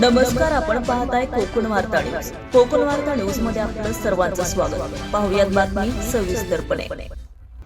नमस्कार आपण पाहताय कोकण वार्ता न्यूज. कोकण वार्ता न्यूजमध्ये आपलं सर्वांचं स्वागत. पाहुयात बातमी सविस्तरपणे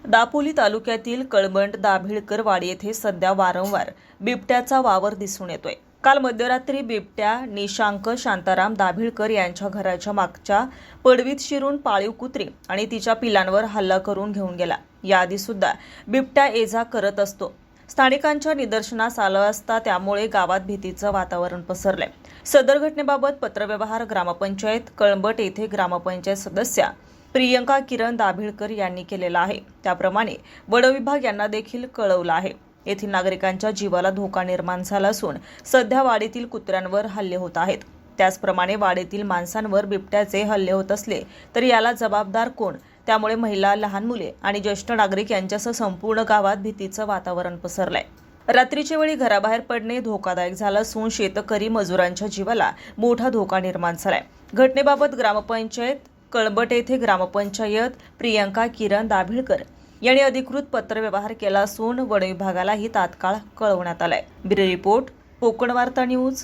दापोली तालुक्यातील कळबंड दाभिळकर वाडी येथे सध्या वारंवार बिबट्याचा वावर दिसून येतोय. काल मध्यरात्री बिबट्या निशांक शांताराम दाभिळकर यांच्या घराच्या मागच्या पडवीत शिरून पाळीव कुत्री आणि तिच्या पिलांवर हल्ला करून घेऊन गेला. याआधी सुद्धा बिबट्या एजा करत असतो. स्थानिकांच्या निदर्शनास आलं असता त्यामुळे गावात भीतीचं वातावरण पसरलंय. सदर घटनेबाबत पत्रव्यवहार ग्रामपंचायत कळंबट येथे ग्रामपंचायत सदस्या प्रियंका किरण दाभिळकर यांनी केलेला आहे. त्याप्रमाणे वनविभाग यांना देखील कळवलं आहे. येथील नागरिकांच्या जीवाला धोका निर्माण झाला असून सध्या वाडीतील कुत्र्यांवर हल्ले होत आहेत. त्याचप्रमाणे वाडीतील माणसांवर बिबट्याचे हल्ले होत असले तरी याला जबाबदार कोण? त्यामुळे महिला लहान मुले आणि ज्येष्ठ नागरिक यांच्यासह संपूर्ण गावात भीतीचं वातावरण पसरलंय. रात्रीच्या वेळी घराबाहेर पडणे धोकादायक झालं असून शेतकरी मजुरांच्या जीवाला मोठा धोका निर्माण झालाय. घटनेबाबत ग्रामपंचायत कळंबट येथे ग्रामपंचायत प्रियंका किरण दाभिळकर यांनी अधिकृत पत्रव्यवहार केला असून वन विभागालाही तात्काळ कळवण्यात आलाय. ब्युरो रिपोर्ट कोकण वार्ता न्यूज